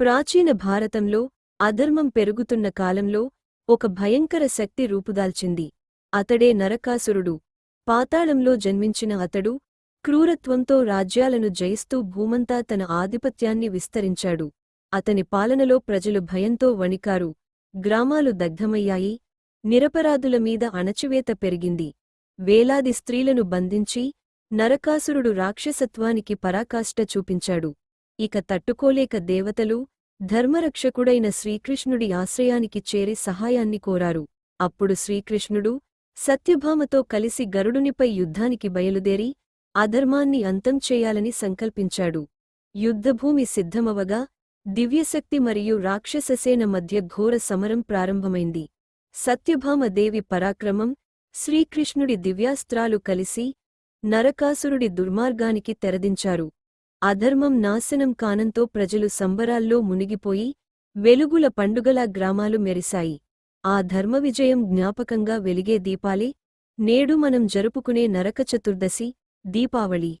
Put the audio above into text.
ప్రాచీన భారతంలో అధర్మం పెరుగుతున్న కాలంలో ఒక భయంకర శక్తి రూపుదాల్చింది. అతడే నరకాసురుడు. పాతాళంలో జన్మించిన అతడు క్రూరత్వంతో రాజ్యాలను జయిస్తూ భూమంతా తన ఆధిపత్యాన్ని విస్తరించాడు. అతని పాలనలో ప్రజలు భయంతో వణికారు. గ్రామాలు దగ్ధమయ్యాయి. నిరపరాధుల మీద అణచివేత పెరిగింది. వేలాది స్త్రీలను బంధించి నరకాసురుడు రాక్షసత్వానికి పరాకాష్ట చూపించాడు. ఇక తట్టుకోలేక దేవతలు ధర్మరక్షకుడైన శ్రీకృష్ణుడి ఆశ్రయానికి చేరి సహాయాన్ని కోరారు. అప్పుడు శ్రీకృష్ణుడు సత్యభామతో కలిసి గరుడునిపై యుద్ధానికి బయలుదేరి అధర్మాన్ని అంతం చేయాలని సంకల్పించాడు. యుద్ధభూమి సిద్ధమవగా దివ్యశక్తి మరియు రాక్షససేన మధ్య ఘోర సమరం ప్రారంభమైంది. సత్యభామ దేవి పరాక్రమం శ్రీకృష్ణుడి దివ్యాస్త్రాలు కలిసి నరకాసురుడి దుర్మార్గానికి తెరదించారు. అధర్మం నాశనం కానంతో ప్రజలు సంబరాల్లో మునిగిపోయి వెలుగుల పండుగలా గ్రామాలు మెరిశాయి. ఆ ధర్మ విజయం జ్ఞాపకంగా వెలిగే దీపాలే నేడు మనం జరుపుకునే నరక చతుర్దశి దీపావళి.